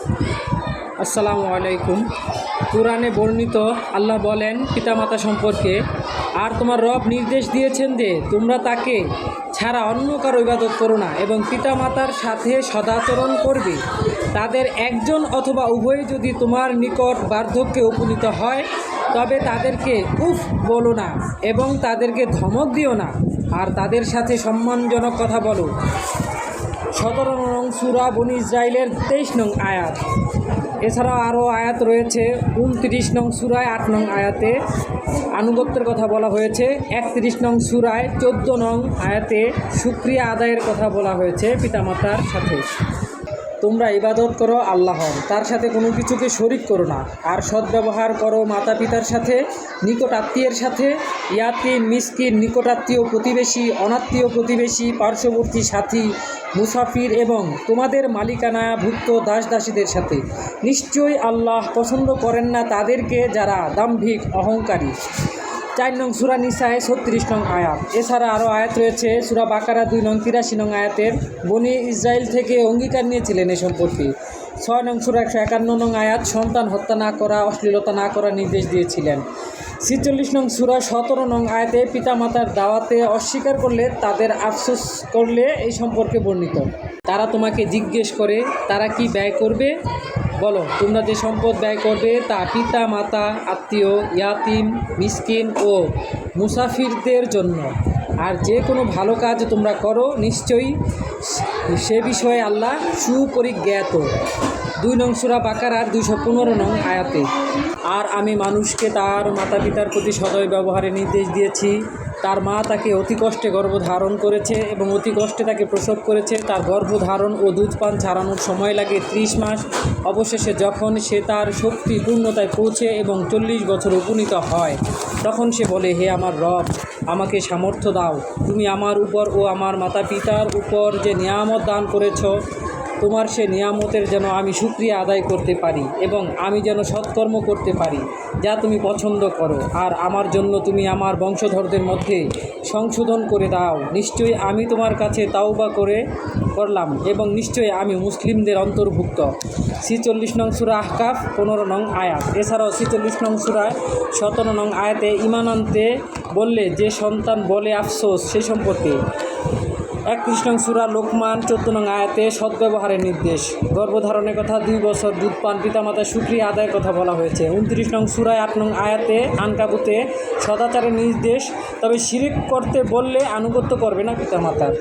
আসসালামু আলাইকুম। কোরআনে বর্ণিত আল্লাহ বলেন, পিতামাতা সম্পর্কে, আর তোমার রব নির্দেশ দিয়েছেন যে তোমরা তাকে ছাড়া অন্য কারও ইবাদত করো না এবং পিতামাতার সাথে সদাচরণ করবে। তাদের একজন অথবা উভয় যদি তোমার নিকট বার্ধক্যে উপনীত হয়, তবে তাদেরকে উফ বলো না এবং তাদেরকে ধমক দিও না। আর তাদের সাথে সম্মানজনক কথা বলো। সতেরো নং সুরা বনি ইসরায়েলের তেইশ নং আয়াত। এছাড়াও আরও আয়াত রয়েছে, উনত্রিশ নং সুরায়, আট নং আয়াতে। আনুগত্যের কথা বলা হয়েছে, একত্রিশ নং সুরায়, চোদ্দ নং আয়াতে সুক্রিয়া আদায়ের কথা বলা হয়েছে পিতামাতার সাথে। তোমরা ইবাদত করো আল্লাহর। তার সাথে কোনো কিছুকে শরিক করো না। আর সদ্ব্যবহার করো মাতা পিতার সাথে নিকট আত্মীয়ের সাথে, ইয়াতিম, মিসকিন, নিকটাত্মীয় প্রতিবেশী, অনাত্মীয় প্রতিবেশী, পার্শ্ববর্তী সাথী, মুসাফির এবং তোমাদের মালিকানাভুক্ত দাস দাসীদের সাথে। নিশ্চয়ই আল্লাহ পছন্দ করেন না তাদেরকে যারা দাম্ভিক, অহংকারী। চার নং সুরা নিসায় ছত্রিশ নং আয়াত। এছাড়া আরও আয়াত রয়েছে, সুরা বাকারা দুই নং তিরাশি নং আয়াতের, বনি ইসরায়েল থেকে অঙ্গীকার নিয়েছিলেন এ সম্পর্কে ছয় নং সুরা একশো একান্ন নং আয়াত, সন্তান হত্যা না করা, অশ্লীলতা না করার নির্দেশ দিয়েছিলেন। ছিচল্লিশ নং সুরা সতেরো নং আয়াতে পিতামাতার দাওয়াতে অস্বীকার করলে, তাদের আফসোস করলে এই সম্পর্কে বর্ণিত। তারা তোমাকে জিজ্ঞেস করে, তারা কি ব্যয় করবে? বলো, তোমরা যে সম্পদ ব্যয় করবে তা পিতা, মাতা, আত্মীয়, ইয়াতিম, মিসকিন ও মুসাফিরদের জন্য। আর যে কোনো ভালো কাজ তোমরা করো, নিশ্চয়ই সে বিষয়ে আল্লাহ সুপরিজ্ঞাত। দুই নং সুরা বাকারার দুইশো পনেরো নং আয়াতে। আর আমি মানুষকে তার মাতা পিতার প্রতি সদয় ব্যবহারের নির্দেশ দিয়েছি। তার মা তাকে অতি কষ্টে গর্ভধারণ করেছে এবং অতি কষ্টে তাকে প্রসব করেছে। তার গর্ভধারণ ও দুধ পান ছাড়ানোর সময় লাগে ত্রিশ মাস। অবশেষে যখন সে তার শক্তি পূর্ণতায় পৌঁছে এবং চল্লিশ বছর উপনীত হয়, তখন সে বলে, হে আমার রব, আমাকে সামর্থ্য দাও। তুমি আমার উপর ও আমার মাতা পিতার উপর যে নিয়ামত দান করেছ, তোমার সে নিয়ামতের যেন আমি সুক্রিয়া আদায় করতে পারি এবং আমি যেন সৎকর্ম করতে পারি। যা তুমি পছন্দ করো। আর আমার জন্য তুমি আমার বংশধরদের মধ্যে সংশোধন করে দাও। নিশ্চয়ই আমি তোমার কাছে তাওবা করে করলাম এবং নিশ্চয়ই আমি মুসলিমদের অন্তর্ভুক্ত। ছিচল্লিশ নং সুরা আহকাফ, পনেরো নং আয়াত। এছাড়াও ছিচল্লিশ নং সুরায় সতেরো নং আয়াতে ইমান আনতে বললে, যে সন্তান বলে, আফসোস, সে সম্পর্কে একত্রিশ নং সুরা লোকমান, চোদ্দ নং আয়াতে সদ্ব্যবহারের নির্দেশ। গর্ভধারণের কথা দুই বছর দুধ পান পিতামাতা সুক্রিয়া আদায়ের কথা বলা হয়েছে। উনত্রিশ নং সুরায় আট নং আয়াতে আনকাবুতে সদাচারের নির্দেশ, তবে শিরিক করতে বললে আনুগত্য করবে না পিতামাতার।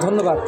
ধন্যবাদ।